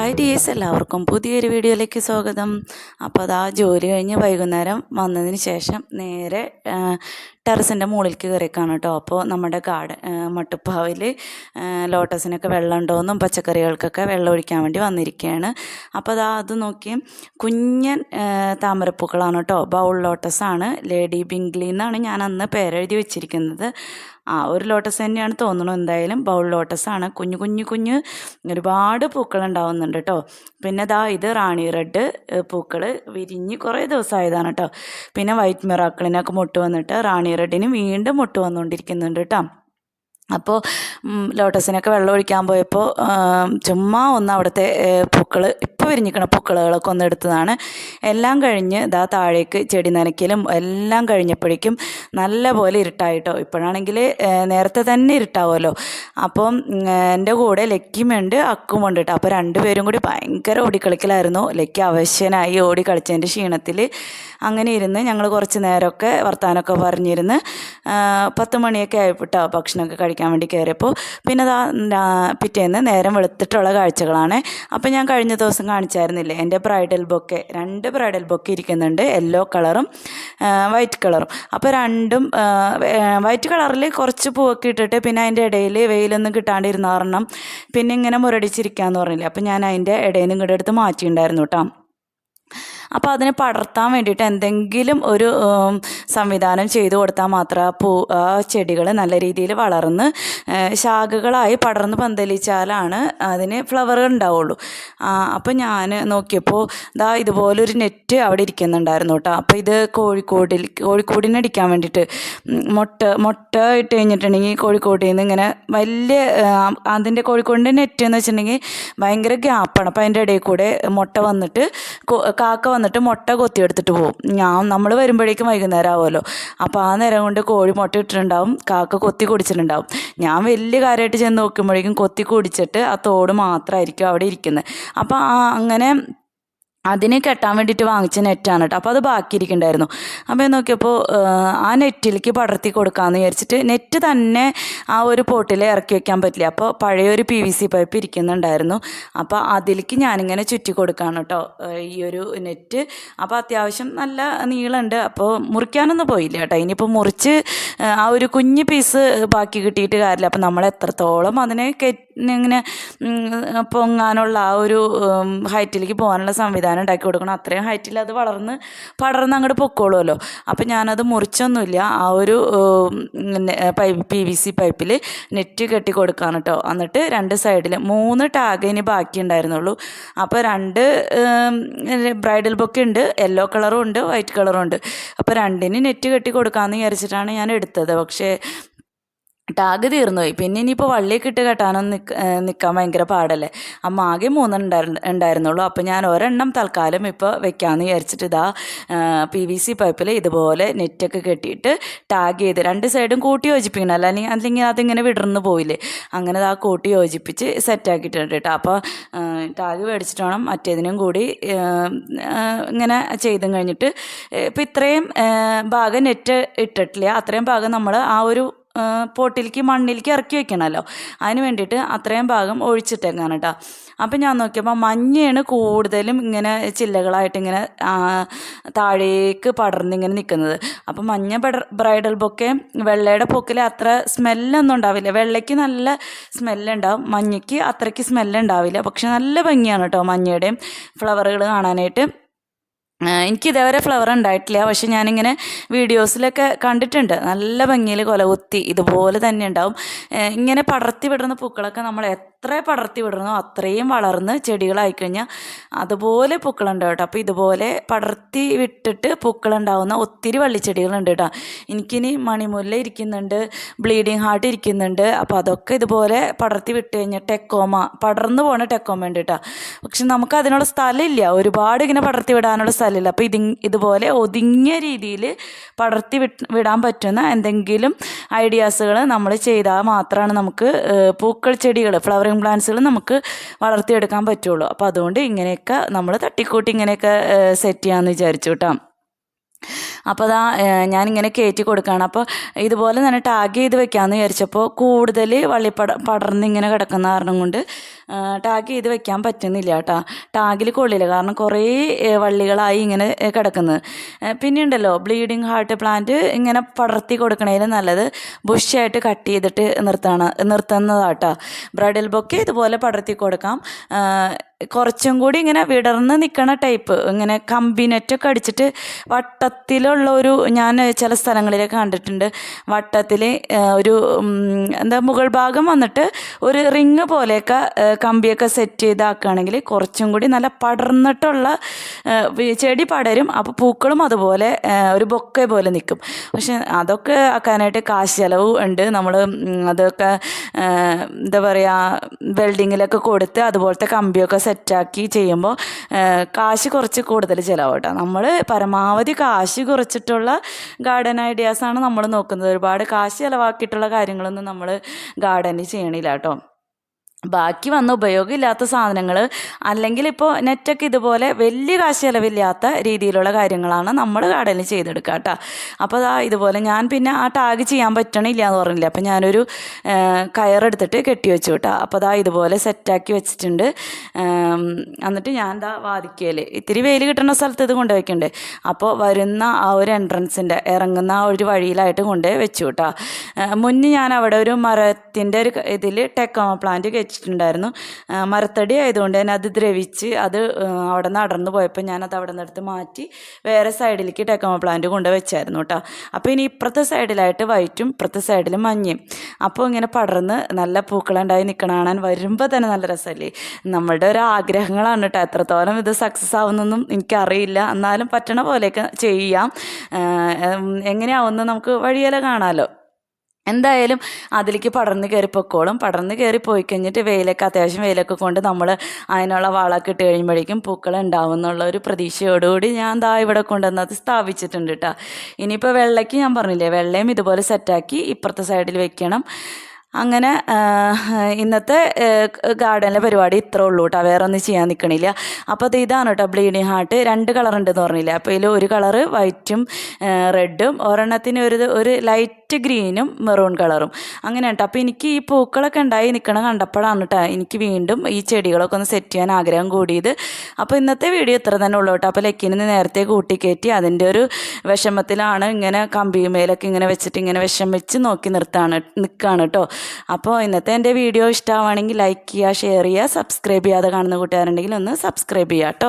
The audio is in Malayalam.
ഹായ് ഡീസ് എല്ലാവർക്കും പുതിയൊരു വീഡിയോയിലേക്ക് സ്വാഗതം. അപ്പോൾ അത് ആ ജോലി കഴിഞ്ഞ് വൈകുന്നേരം വന്നതിന് ശേഷം നേരെ ടെറസിന്റെ മുകളിലേക്ക് കയറിക്കാണ് കേട്ടോ. അപ്പോൾ നമ്മുടെ ഗാർഡൻ മട്ടുപ്പാവിൽ ലോട്ടസിനൊക്കെ വെള്ളം ഉണ്ടോയെന്നും പച്ചക്കറികൾക്കൊക്കെ വെള്ളം ഒഴിക്കാൻ വേണ്ടി വന്നിരിക്കുകയാണ് അപ്പോൾ അതാ അത് നോക്കി. കുഞ്ഞൻ താമരപ്പൂക്കളാണ് കേട്ടോ. ബൗൾ ലോട്ടസാണ്. ലേഡി ബിംഗ്ലി എന്നാണ് ഞാൻ അന്ന് പേരെഴുതി വെച്ചിരിക്കുന്നത്. ആ ഒരു ലോട്ടസ് തന്നെയാണ് തോന്നുന്നു. എന്തായാലും ബൗൾ ലോട്ടസ് ആണ്. കുഞ്ഞു കുഞ്ഞു കുഞ്ഞ് ഒരുപാട് പൂക്കൾ ഉണ്ടാവുന്നുണ്ട് കേട്ടോ പിന്നെ ദാ ഇത് റാണി റെഡ് പൂക്കൾ വിരിഞ്ഞ് കുറേ ദിവസമായതാണ് കേട്ടോ പിന്നെ വൈറ്റ് മിറാക്കിളിനൊക്കെ മുട്ട് വന്നിട്ട് റാണി റെഡിന് വീണ്ടും മുട്ട് വന്നുകൊണ്ടിരിക്കുന്നുണ്ട് കേട്ടോ അപ്പോൾ ലോട്ടസിനൊക്കെ വെള്ളം ഒഴിക്കാൻ പോയപ്പോൾ ചുമ്മാ ഒന്ന് അവിടുത്തെ പൂക്കൾ ഇപ്പോൾ വിരിഞ്ഞിക്കണ പൂക്കളുകളൊക്കെ ഒന്ന് എടുത്തതാണ്. എല്ലാം കഴിഞ്ഞ് ഇതാ താഴേക്ക് ചെടി നനയ്ക്കലും എല്ലാം കഴിഞ്ഞപ്പോഴേക്കും നല്ല പോലെ ഇരുട്ടായിട്ടോ. ഇപ്പോഴാണെങ്കിൽ നേരത്തെ തന്നെ ഇരുട്ടാവുമല്ലോ. അപ്പം എന്റെ കൂടെ ലക്കിയുമുണ്ട് അക്കുമുണ്ട് കേട്ടോ. അപ്പോൾ രണ്ടുപേരും കൂടി ഭയങ്കര ഓടിക്കളിക്കലായിരുന്നു. ലക്കി അവശ്യനായി ഓടി കളിച്ചതിന്റെ ക്ഷീണത്തിൽ അങ്ങനെ ഇരുന്ന് ഞങ്ങൾ കുറച്ച് നേരമൊക്കെ വർത്താനമൊക്കെ പറഞ്ഞിരുന്ന് പത്ത് മണിയൊക്കെ ആയിപ്പോട്ടോ ഭക്ഷണമൊക്കെ കഴിക്കാൻ വേണ്ടി കയറിയപ്പോൾ. പിന്നെ പിറ്റേന്ന് നേരം വെളുത്തിട്ടുള്ള കാഴ്ചകളാണ്. അപ്പോൾ ഞാൻ കഴിഞ്ഞ ദിവസം കാണിച്ചായിരുന്നില്ലേ? എന്റെ ബ്രൈഡൽ ബൊക്കെ രണ്ട് ബ്രൈഡൽ ബൊക്കെ ഇരിക്കുന്നുണ്ട്. യെല്ലോ കളറും വൈറ്റ് കളറും. അപ്പോൾ രണ്ടും വൈറ്റ് കളറിൽ കുറച്ച് പൂവൊക്കെ ഇട്ടിട്ട് പിന്നെ അതിന്റെ ഇടയിൽ വെയിലൊന്നും കിട്ടാണ്ടിരുന്ന കാരണം പിന്നെ ഇങ്ങനെ മുരടിച്ചിരിക്കാന്ന് പറഞ്ഞില്ലേ? അപ്പോൾ ഞാൻ അതിന്റെ ഇടയിൽ നിന്ന് ഇങ്ങോട്ട് എടുത്ത് മാറ്റിയിട്ടുണ്ടായിരുന്നു കേട്ടോ. അപ്പോൾ അതിനെ പടർത്താൻ വേണ്ടിയിട്ട് എന്തെങ്കിലും ഒരു സംവിധാനം ചെയ്തു കൊടുത്താൽ മാത്രം ആ പൂ ആ ചെടികൾ നല്ല രീതിയിൽ വളർന്ന് ശാഖകളായി പടർന്ന് പന്തലിച്ചാലാണ് അതിന് ഫ്ലവർ ഉണ്ടാവുള്ളൂ. അപ്പോൾ ഞാൻ നോക്കിയപ്പോൾ ദാ ഇതുപോലൊരു നെറ്റ് അവിടെ ഇരിക്കുന്നുണ്ടായിരുന്നു കേട്ടോ. അപ്പോൾ ഇത് കോഴിക്കോടിൽ കോഴിക്കോടിനെ അടിക്കാൻ വേണ്ടിയിട്ട് മുട്ട മുട്ട ഇട്ട് കഴിഞ്ഞിട്ടുണ്ടെങ്കിൽ കോഴിക്കോടിൽ നിന്ന് ഇങ്ങനെ വലിയ അതിന്റെ കോഴിക്കോടിന്റെ നെറ്റ് എന്ന് വെച്ചിട്ടുണ്ടെങ്കിൽ ഭയങ്കര ഗ്യാപ്പാണ് അപ്പോൾ അതിന്റെ ഇടയിൽ കൂടെ മുട്ട വന്നിട്ട് കാക്ക വന്നിട്ട് മുട്ട കൊത്തിയെടുത്തിട്ട് പോകും ഞാൻ നമ്മൾ വരുമ്പോഴേക്കും വൈകുന്നേരം ആവുമല്ലോ അപ്പോൾ ആ നേരം കൊണ്ട് കോഴി മുട്ട ഇട്ടിട്ടുണ്ടാവും കാക്ക കൊത്തി കുടിച്ചിട്ടുണ്ടാവും. ഞാൻ വലിയ കാര്യമായിട്ട് ചെന്ന് നോക്കുമ്പോഴേക്കും കൊത്തി കുടിച്ചിട്ട് ആ തോട് മാത്രമായിരിക്കും അവിടെ ഇരിക്കുന്നത് അപ്പോൾ ആ അങ്ങനെ അതിനെ കെട്ടാൻ വേണ്ടിയിട്ട് വാങ്ങിച്ച നെറ്റാണ് കേട്ടോ അപ്പോൾ അത് ബാക്കി ഇരിക്കണ്ടായിരുന്നു അപ്പോൾ നോക്കിയപ്പോൾ ആ നെറ്റിലേക്ക് പടർത്തി കൊടുക്കാമെന്ന് വിചാരിച്ചിട്ട് നെറ്റ് തന്നെ ആ ഒരു പോട്ടിൽ ഇറക്കി വെക്കാൻ പറ്റില്ല. അപ്പോൾ പഴയൊരു പി വി സി പൈപ്പ് ഇരിക്കുന്നുണ്ടായിരുന്നു. അപ്പോൾ അതിലേക്ക് ഞാനിങ്ങനെ ചുറ്റി കൊടുക്കുകയാണ് കേട്ടോ ഈ ഒരു നെറ്റ് അപ്പോൾ അത്യാവശ്യം നല്ല നീളമുണ്ട് അപ്പോൾ മുറിക്കാനൊന്നും പോയില്ല കേട്ടോ ഇനിയിപ്പോൾ മുറിച്ച് ആ ഒരു കുഞ്ഞ് പീസ് ബാക്കി കിട്ടിയിട്ട് കാര്യമില്ല. അപ്പോൾ നമ്മൾ എത്രത്തോളം അതിനെ കെ ഇങ്ങനെ പൊങ്ങാനുള്ള ആ ഒരു ഹൈറ്റിലേക്ക് പോകാനുള്ള സംവിധാനം ഉണ്ടാക്കി കൊടുക്കണം. അത്രയും ഹൈറ്റിൽ അത് വളർന്ന് പടർന്ന് അങ്ങോട്ട് പൊക്കോളുമല്ലോ അപ്പം ഞാനത് മുറിച്ചൊന്നുമില്ല. ആ ഒരു പൈപ്പ് പി വി സി പൈപ്പിൽ നെറ്റ് കെട്ടി കൊടുക്കാൻ കേട്ടോ എന്നിട്ട് രണ്ട് സൈഡിൽ മൂന്ന് ടാഗ് ഇനി ബാക്കി ഉണ്ടായിരുന്നുള്ളൂ. അപ്പോൾ രണ്ട് ബ്രൈഡൽ ബൊക്കെ ഉണ്ട് യെല്ലോ കളറും ഉണ്ട് വൈറ്റ് കളറും ഉണ്ട്. അപ്പോൾ രണ്ടിന് നെറ്റ് കെട്ടി കൊടുക്കാമെന്ന് വിചാരിച്ചിട്ടാണ് ഞാൻ എടുത്തത്. പക്ഷേ ടാഗ് തീർന്നുപോയി പിന്നെ ഇനിയിപ്പോൾ വള്ളിയൊക്കെ ഇട്ട് കെട്ടാനൊന്നും നിൽക്ക നിൽക്കാൻ ഭയങ്കര പാടല്ലേ? അമ്മ ആകെ മൂന്നെണ്ണം ഉണ്ടായിരുന്നുള്ളൂ. അപ്പോൾ ഞാൻ ഒരെണ്ണം തൽക്കാലം ഇപ്പോൾ വെക്കാമെന്ന് വിചാരിച്ചിട്ട് ഇതാ പി വി സി പൈപ്പിൽ ഇതുപോലെ നെറ്റൊക്കെ കെട്ടിയിട്ട് ടാഗ് ചെയ്ത് രണ്ട് സൈഡും കൂട്ടി യോജിപ്പിക്കണം. അല്ലെങ്കിൽ അല്ലെങ്കിൽ അതിങ്ങനെ വിടർന്ന് പോയില്ലേ അങ്ങനെ ഇതാ കൂട്ടി യോജിപ്പിച്ച് സെറ്റാക്കിയിട്ടുണ്ട് കേട്ടോ അപ്പോൾ ടാഗ് മേടിച്ചിട്ട് വേണം മറ്റേതിനും കൂടി ആ, ആ, ഇങ്ങനെ ചെയ്തും കഴിഞ്ഞിട്ട് ഇപ്പം ഇത്രയും ഭാഗം നെറ്റ് ഇട്ടിട്ടില്ല. അത്രയും ഭാഗം നമ്മൾ ആ ഒരു ആ, പോട്ടിലേക്ക് മണ്ണിലേക്ക് ഇറക്കി വെക്കണമല്ലോ അതിന് വേണ്ടിയിട്ട് അത്രയും ഭാഗം ഒഴിച്ചിട്ടേക്കാണ് കേട്ടോ അപ്പം ഞാൻ നോക്കിയപ്പോൾ മഞ്ഞയാണ് കൂടുതലും ഇങ്ങനെ ചില്ലകളായിട്ട് ഇങ്ങനെ താഴേക്ക് പടർന്നിങ്ങനെ നിൽക്കുന്നത് അപ്പം മഞ്ഞ ബ്രൈഡൽ ബൊക്കെ വെള്ളയുടെ പൊക്കിൽ അത്ര സ്മെല്ലൊന്നും ഉണ്ടാവില്ല. വെള്ളയ്ക്ക് നല്ല സ്മെല്ലുണ്ടാവും. മഞ്ഞയ്ക്ക് അത്രയ്ക്ക് സ്മെല്ലുണ്ടാവില്ല. പക്ഷെ നല്ല ഭംഗിയാണ് കേട്ടോ മഞ്ഞയുടെയും ഫ്ലവറുകൾ കാണാനായിട്ട്. എനിക്ക് ഇതേവരെ ഫ്ലവർ ഉണ്ടായിട്ടില്ല. പക്ഷെ ഞാനിങ്ങനെ വീഡിയോസിലൊക്കെ കണ്ടിട്ടുണ്ട്. നല്ല ഭംഗിയിൽ കൊലകുത്തി ഇതുപോലെ തന്നെ ഉണ്ടാവും. ഇങ്ങനെ പടർത്തി വിടുന്ന പൂക്കളൊക്കെ നമ്മൾ എത്ര പടർത്തി വിടണോ അത്രയും വളർന്ന് ചെടികളായി കഴിഞ്ഞാൽ അതുപോലെ പൂക്കളുണ്ടാവും കേട്ടോ. അപ്പോൾ ഇതുപോലെ പടർത്തി വിട്ടിട്ട് പൂക്കളുണ്ടാവുന്ന ഒത്തിരി വള്ളിച്ചെടികളുണ്ട് കേട്ടോ. എനിക്കിനി മണിമുല്ല ഇരിക്കുന്നുണ്ട് ബ്ലീഡിങ് ഹാർട്ട് ഇരിക്കുന്നുണ്ട്. അപ്പോൾ അതൊക്കെ ഇതുപോലെ പടർത്തി വിട്ട് കഴിഞ്ഞാൽ ടെക്കോമ പടർന്നു പോണ ടെക്കോമ ഉണ്ട് കേട്ടോ. പക്ഷെ നമുക്ക് അതിനുള്ള സ്ഥലമില്ല. ഒരുപാട് ഇങ്ങനെ പടർത്തി വിടാനുള്ള സ്ഥലമില്ല. അപ്പോൾ ഇത് ഇതുപോലെ ഒതുങ്ങിയ രീതിയിൽ പടർത്തി വിടാൻ പറ്റുന്ന എന്തെങ്കിലും ഐഡിയാസുകൾ നമ്മൾ ചെയ്താൽ മാത്രമാണ് നമുക്ക് പൂക്കൾ ചെടികൾ ഫ്ലവറിങ് പ്ലാന്റ്സുകൾ നമുക്ക് വളർത്തിയെടുക്കാൻ പറ്റുള്ളൂ. അപ്പോൾ അതുകൊണ്ട് ഇങ്ങനെയൊക്കെ നമ്മൾ തട്ടിക്കൂട്ടി ഇങ്ങനെയൊക്കെ സെറ്റ് ചെയ്യാമെന്ന് വിചാരിച്ചു കേട്ടോ അപ്പോൾ അതാ ഞാനിങ്ങനെ കയറ്റി കൊടുക്കുകയാണ് അപ്പോൾ ഇതുപോലെ തന്നെ ടാഗ് ചെയ്ത് വെക്കാമെന്ന് വിചാരിച്ചപ്പോൾ കൂടുതൽ വള്ളി പട പടർന്ന് ഇങ്ങനെ കിടക്കുന്ന കാരണം കൊണ്ട് ടാഗ് ചെയ്ത് വെക്കാൻ പറ്റുന്നില്ല കേട്ടോ ടാഗിൽ കൊള്ളില്ല. കാരണം കുറേ വള്ളികളായി ഇങ്ങനെ കിടക്കുന്നത് പിന്നെ ഉണ്ടല്ലോ ബ്ലീഡിങ് ഹാർട്ട് പ്ലാന്റ് ഇങ്ങനെ പടർത്തി കൊടുക്കണേലും നല്ലത് ബുഷായിട്ട് കട്ട് ചെയ്തിട്ട് നിർത്താണ് നിർത്തുന്നതാട്ടോ ബ്രൈഡൽ ബൊക്കെ ഇതുപോലെ പടർത്തി കൊടുക്കാം. കുറച്ചും കൂടി ഇങ്ങനെ വിടർന്ന് നിൽക്കണ ടൈപ്പ് ഇങ്ങനെ കമ്പിനെറ്റൊക്കെ അടിച്ചിട്ട് വട്ടത്തിലുള്ള ഒരു ഞാൻ ചില സ്ഥലങ്ങളിലൊക്കെ കണ്ടിട്ടുണ്ട്. വട്ടത്തിൽ ഒരു എന്താ മുകൾ ഭാഗം വന്നിട്ട് ഒരു റിങ് പോലെയൊക്കെ കമ്പിയൊക്കെ സെറ്റ് ചെയ്താക്കുകയാണെങ്കിൽ കുറച്ചും കൂടി നല്ല പടർന്നിട്ടുള്ള ചെടി പടരും. അപ്പോൾ പൂക്കളും അതുപോലെ ഒരു ബൊക്കെ പോലെ നിൽക്കും പക്ഷെ അതൊക്കെ ആക്കാനായിട്ട് കാശ് ചിലവ് ഉണ്ട് നമ്മൾ അതൊക്കെ എന്താ പറയുക വെൽഡിങ്ങിലൊക്കെ കൊടുത്ത് അതുപോലത്തെ കമ്പിയൊക്കെ സെറ്റാക്കി ചെയ്യുമ്പോൾ കാശ് കുറച്ച് കൂടുതൽ ചിലവ് നമ്മൾ പരമാവധി കാശ് കുറച്ചിട്ടുള്ള ഗാർഡൻ ഐഡിയാസാണ് നമ്മൾ നോക്കുന്നത്. ഒരുപാട് കാശ് ചിലവാക്കിയിട്ടുള്ള കാര്യങ്ങളൊന്നും നമ്മൾ ഗാർഡനിൽ ചെയ്യണില്ല കേട്ടോ. ബാക്കി വന്ന ഉപയോഗമില്ലാത്ത സാധനങ്ങൾ അല്ലെങ്കിൽ ഇപ്പോൾ നെറ്റൊക്കെ ഇതുപോലെ വലിയ കാശ് ചിലവില്ലാത്ത രീതിയിലുള്ള കാര്യങ്ങളാണ് നമ്മൾ കടലിൽ ചെയ്തെടുക്കുക കേട്ടോ. അപ്പോൾ അതാ ഇതുപോലെ ഞാൻ പിന്നെ ആ ടാഗ് ചെയ്യാൻ പറ്റണില്ല എന്ന് പറഞ്ഞില്ല? അപ്പോൾ ഞാനൊരു കയറെടുത്തിട്ട് കെട്ടി വെച്ചു കേട്ടോ. അപ്പോൾ അതാ ഇതുപോലെ സെറ്റാക്കി വെച്ചിട്ടുണ്ട്. എന്നിട്ട് ഞാൻ എന്താ വാദിക്കൽ ഇത്തിരി വെയിൽ കിട്ടുന്ന സ്ഥലത്ത് ഇത് കൊണ്ടുവയ്ക്കണ്ടേ അപ്പോൾ വരുന്ന ആ ഒരു എൻട്രൻസിന്റെ ഇറങ്ങുന്ന ആ ഒരു വഴിയിലായിട്ട് കൊണ്ടുപോയി വെച്ചു കേട്ടോ. മുന്നേ ഞാൻ അവിടെ ഒരു മരത്തിന്റെ ഒരു ഇതിൽ ടെക്കോമ പ്ലാന്റ് വെച്ചിട്ടുണ്ടായിരുന്നു. മരത്തടി ആയതുകൊണ്ട് തന്നെ അത് ദ്രവിച്ച് അത് അവിടെ നിന്ന് അടർന്നു പോയപ്പോൾ ഞാനത് അവിടെ നിന്ന് എടുത്ത് മാറ്റി വേറെ സൈഡിലേക്ക് ടെക്കോമ പ്ലാന്റ് കൊണ്ട് വെച്ചായിരുന്നു കേട്ടോ. അപ്പോൾ ഇനി ഇപ്പുറത്തെ സൈഡിലായിട്ട് വൈറ്റും ഇപ്പുറത്തെ സൈഡിൽ മഞ്ഞയും. അപ്പോൾ ഇങ്ങനെ പടർന്ന് നല്ല പൂക്കളുണ്ടായി നിൽക്കണ കാണാൻ വരുമ്പോൾ തന്നെ നല്ല രസമല്ലേ? നമ്മളുടെ ഒരു ആഗ്രഹങ്ങളാണ് കേട്ടോ. എത്രത്തോളം ഇത് സക്സസ് ആവുന്നൊന്നും എനിക്കറിയില്ല. എന്നാലും പറ്റണ പോലെയൊക്കെ ചെയ്യാം. എങ്ങനെയാവുമെന്ന് നമുക്ക് വഴിയെല്ലാം കാണാമല്ലോ എന്തായാലും അതിലേക്ക് പടർന്ന് കയറി പൊക്കോളും. പടർന്ന് കയറി പോയി കഴിഞ്ഞിട്ട് വെയിലൊക്കെ അത്യാവശ്യം വെയിലൊക്കെ കൊണ്ട് നമ്മൾ അതിനുള്ള വളമൊക്കെ ഇട്ട് കഴിയുമ്പോഴേക്കും പൂക്കൾ ഉണ്ടാവും എന്നുള്ള ഒരു പ്രതീക്ഷയോടുകൂടി ഞാൻ ദാ ഇവിടെ കൊണ്ടുവന്നത് സ്ഥാപിച്ചിട്ടുണ്ട് കേട്ടോ ഇനിയിപ്പോൾ വെള്ളയ്ക്ക് ഞാൻ പറഞ്ഞില്ലേ വെള്ളയും ഇതുപോലെ സെറ്റാക്കി ഇപ്പുറത്തെ സൈഡിൽ വെക്കണം. അങ്ങനെ ഇന്നത്തെ ഗാർഡനിലെ പരിപാടി ഇത്രേ ഉള്ളൂ കേട്ടോ. വേറെ ഒന്നും ചെയ്യാൻ നിൽക്കണില്ല അപ്പോൾ അത് ഇതാണ് കേട്ടോ ബ്ലീഡിങ് ഹാർട്ട്. രണ്ട് കളർ ഉണ്ടെന്ന് പറഞ്ഞില്ല? അപ്പോൾ ഇതിൽ ഒരു കളറ് വൈറ്റും റെഡും ഒരെണ്ണത്തിന് ഒരു ഒരു ലൈറ്റ് ഗ്രീനും മെറൂൺ കളറും. അങ്ങനെ കേട്ടോ. അപ്പോൾ എനിക്ക് ഈ പൂക്കളൊക്കെ ഉണ്ടായി നിൽക്കണം കണ്ടപ്പോഴാണ് കേട്ടോ എനിക്ക് വീണ്ടും ഈ ചെടികളൊക്കെ ഒന്ന് സെറ്റ് ചെയ്യാൻ ആഗ്രഹം കൂടിയത്. അപ്പോൾ ഇന്നത്തെ വീഡിയോ ഇത്ര തന്നെ ഉള്ളൂ കേട്ടോ. അപ്പോൾ ലക്കിന് നേരത്തെ കൂട്ടിക്കയറ്റി അതിന്റെ ഒരു വിഷമത്തിലാണ് ഇങ്ങനെ കമ്പിയുമേലൊക്കെ ഇങ്ങനെ വെച്ചിട്ട് ഇങ്ങനെ വിഷം വെച്ച് നോക്കി നിർത്താണ് നിൽക്കുകയാണ് കേട്ടോ. അപ്പോൾ ഇന്നത്തെ എന്റെ വീഡിയോ ഇഷ്ടമാണെങ്കിൽ ലൈക്ക് ചെയ്യുക ഷെയർ ചെയ്യുക സബ്സ്ക്രൈബ് ചെയ്യാതെ കാണുന്ന കൂട്ടുകാരുണ്ടെങ്കിൽ ഒന്ന് സബ്സ്ക്രൈബ് ചെയ്യുക കേട്ടോ